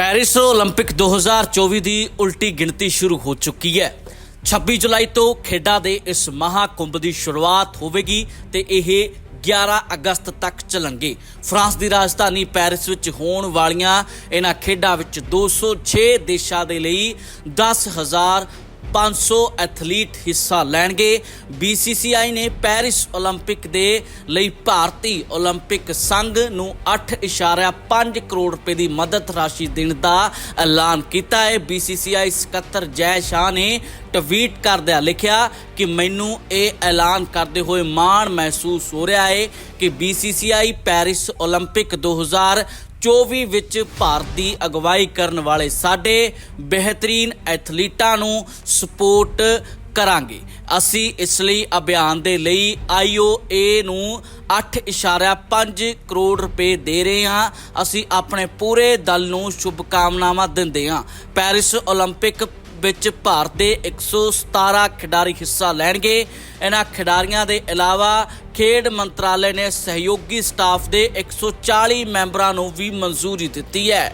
Paris 올림픽 2024 ਦੀ ਉਲਟੀ ਗਿਣਤੀ ਸ਼ੁਰੂ ਹੋ ਚੁੱਕੀ ਹੈ 26 ਜੁਲਾਈ ਤੋਂ ਖੇਡਾਂ ਦੇ ਇਸ ਮਹਾਕੁੰਭ ਦੀ ਸ਼ੁਰੂਆਤ ਹੋਵੇਗੀ ਤੇ ਇਹ 11 ਅਗਸਤ ਤੱਕ ਚੱਲਣਗੇ ਫਰਾਂਸ ਦੀ ਰਾਜਧਾਨੀ ਪੈਰਿਸ ਵਿੱਚ ਹੋਣ ਵਾਲੀਆਂ ਇਹਨਾਂ ਖੇਡਾਂ ਵਿੱਚ 206 ਦੇਸ਼ਾਂ ਦੇ ਲਈ 10000 500 ਐਥਲੀਟ ਹਿੱਸਾ ਲੈਣਗੇ BCCI ਨੇ ਪੈਰਿਸ 올림픽 ਦੇ ਲਈ ਭਾਰਤੀ 올림픽 ਸੰਘ ਨੂੰ 8.5 ਕਰੋੜ ਰੁਪਏ ਦੀ ਮਦਦ ਰਾਸ਼ੀ ਦੇਣ ਦਾ ਐਲਾਨ ਕੀਤਾ ਹੈ BCCI ਸਕੱਤਰ ਜੈ ਸ਼ਾਹ ਨੇ ਟਵੀਟ ਕਰਦਿਆਂ ਲਿਖਿਆ ਕਿ ਮੈਨੂੰ ਇਹ ਐਲਾਨ ਕਰਦੇ ਹੋਏ ਮਾਣ ਮਹਿਸੂਸ ਹੋ ਰਿਹਾ ਹੈ ਕਿ BCCI ਪੈਰਿਸ 올림픽 2000 24 ਵਿੱਚ ਭਾਰਤ ਦੀ ਅਗਵਾਈ ਕਰਨ ਵਾਲੇ ਸਾਡੇ ਬਿਹਤਰੀਨ ਐਥਲੀਟਾਂ ਨੂੰ ਸਪੋਰਟ ਕਰਾਂਗੇ ਅਸੀਂ ਇਸ ਲਈ ਅਭਿਆਨ ਦੇ ਲਈ IOA ਨੂੰ 8.5 ਕਰੋੜ ਰੁਪਏ ਦੇ ਰਹੇ ਹਾਂ ਅਸੀਂ ਆਪਣੇ ਪੂਰੇ ਦਲ ਨੂੰ ਸ਼ੁਭਕਾਮਨਾਵਾਂ ਦਿੰਦੇ ਹਾਂ ਪੈਰਿਸ 올림픽 ਵਿੱਚ ਭਾਰਤ ਦੇ 117 ਖਿਡਾਰੀ ਹਿੱਸਾ ਲੈਣਗੇ। ਇਹਨਾਂ ਖਿਡਾਰੀਆਂ ਦੇ ਇਲਾਵਾ ਖੇਡ ਮੰਤਰਾਲੇ ਨੇ ਸਹਿਯੋਗੀ ਸਟਾਫ ਦੇ 140 ਮੈਂਬਰਾਂ ਨੂੰ ਵੀ ਮਨਜ਼ੂਰੀ ਦਿੱਤੀ ਹੈ।